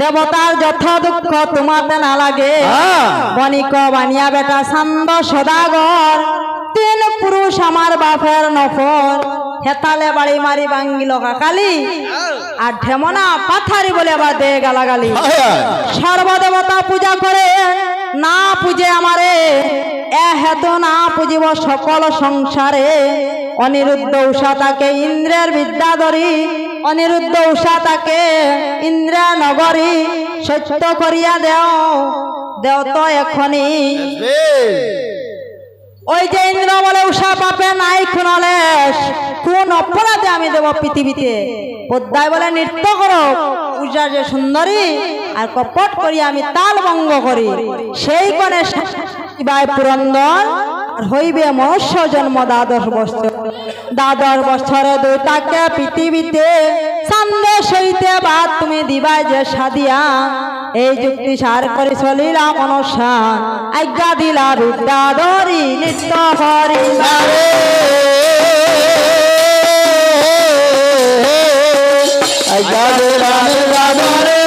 দেবতার যথা দুঃখ তোমাতে না লাগে। বণিক বানিয়া বেটা সান্দ সদাগর। তিন পুরুষ আমার বাপের নফর হেতালে বাড়ি মারি বাঙ্গিল কাকালি। আর ঢেমনা পাথারি বলে আবার দে গালাগালি। সর্বদেবতা পূজা করে না পূজে আমারে, এ হেতু না পুজিব সকল সংসারে। অনিরুদ্ধ উষা তাকে ইন্দ্রের বিদ্যাধরী অনিরুদ্ধ উষা তাকে ইন্দ্রা নগরী সত্য করিয়া দেও। দেও তো এখনই। ওই যে ইন্দ্র বলে উষা পাপে নাই খুনলেশ কোন অপরাধে আমি দেব পৃথিবীতে। পদ্মায় বলে, নৃত্য করো, উষা যে সুন্দরী, আর কপট করি আমি তাল ভঙ্গ করি। সেই কনে পুরন্দর, আর হইবে মনুষ্য জন্ম দ্বাদশ বছর দ্বাদশ বছরে দুইটাকে পৃথিবীতে সন্দেশ হইতে বা তুমি দিবা যে সাদিয়া। এই যুক্তি সার করে চলিলা মনসা। আজ্ঞা দিলা বিদ্যা ধরি নিত্য হরি ওরে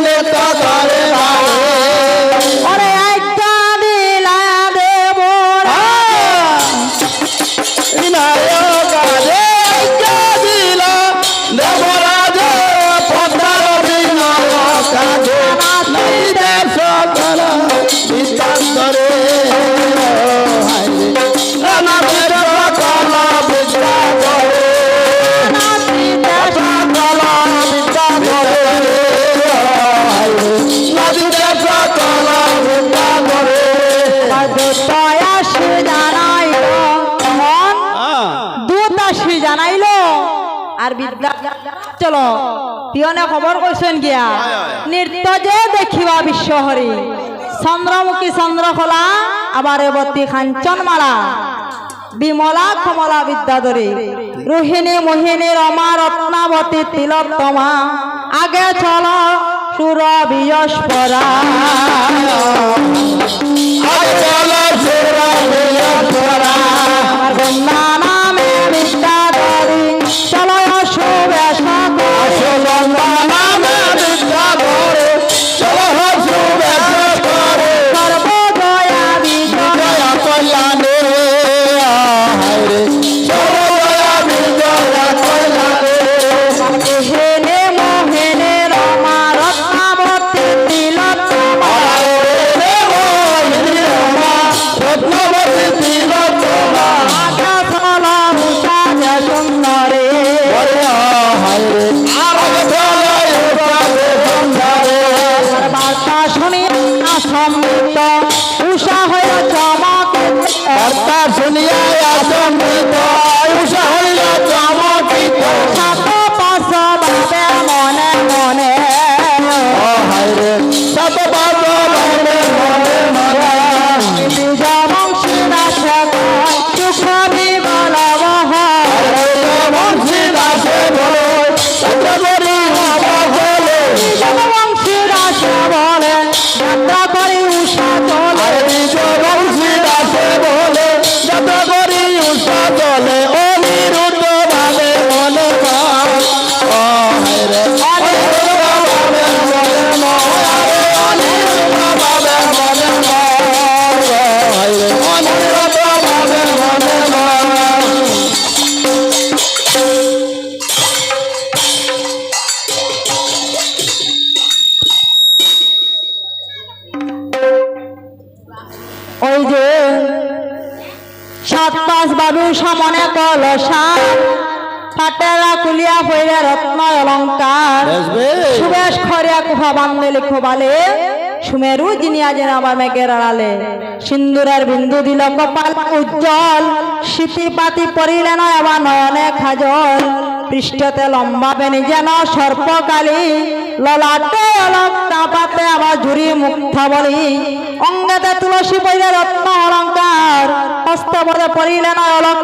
চলো। পিয়নে খবর কইছেন গিয়া, নৃত্য যে দেখিবা বিশ্বহরি, চন্দ্রমুখী চন্দ্রকলা আবার এবতী কাঞ্চনমালা, বিমলা কমলা বিদ্যাধরী রোহিণী মোহিনী রমা রত্নাবতী তিলোত্তমা আগে চলো সুর বিয়স্পরা আমার সাত পাঁচ বাবু সামনে ফাটেরা কুলিয়া পইরে রত্ন অলঙ্কার সুবেশ খরিয়া কুফা বান্ধে লিখো বালে। সুমেরু জিনিয়া যেন আবার মেঘের আড়ালে। সিন্দুরের বিন্দু দিল কপাল উজ্জ্বল। পাতি পড়িলে নয় আবার নয়নে খাজল। পৃষ্ঠতে লম্বা বেনি যেন সর্পকালী। ললাটে অলক তাপাতে আবার মুগ্ধ বলি। অঙ্গেতে তুলসী পইলে রত্ন অলঙ্কার, হস্ত পদে পড়িলে নয় অলক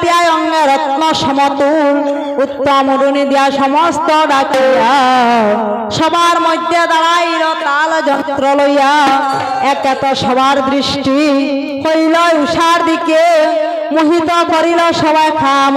পিয়ায় অঙ্গে রত্ন সমতুল। উত্তম উড়ুনি দিয়া সমস্ত ডাকিয়া। সবার মধ্যে দাঁড়াইল তাল যন্ত্র লইয়া। একে তো সবার দৃষ্টি হইল উষার দিকে। মোহিত করিল সবাই খাম।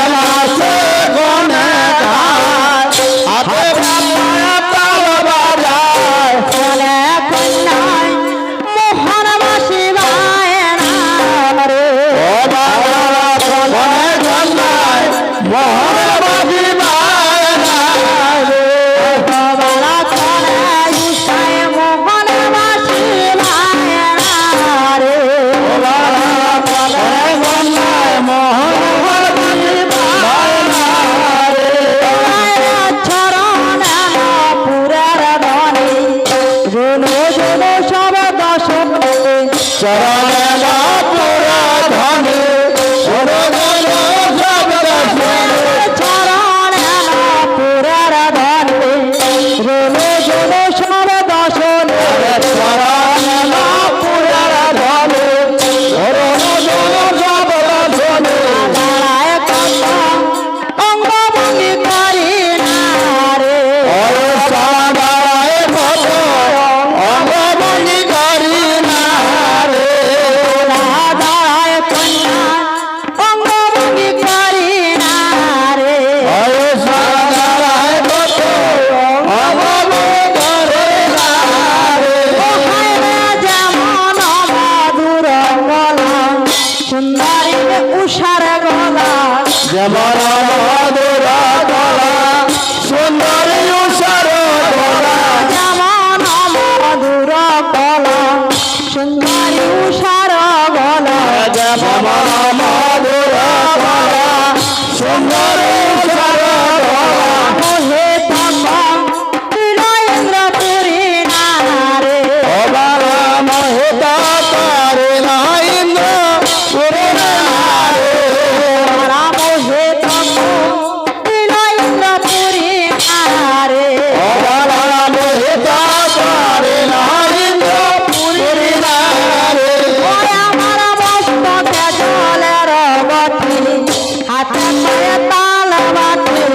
সারা উষার গলা। যেমন মধুরা গলা সুন্দর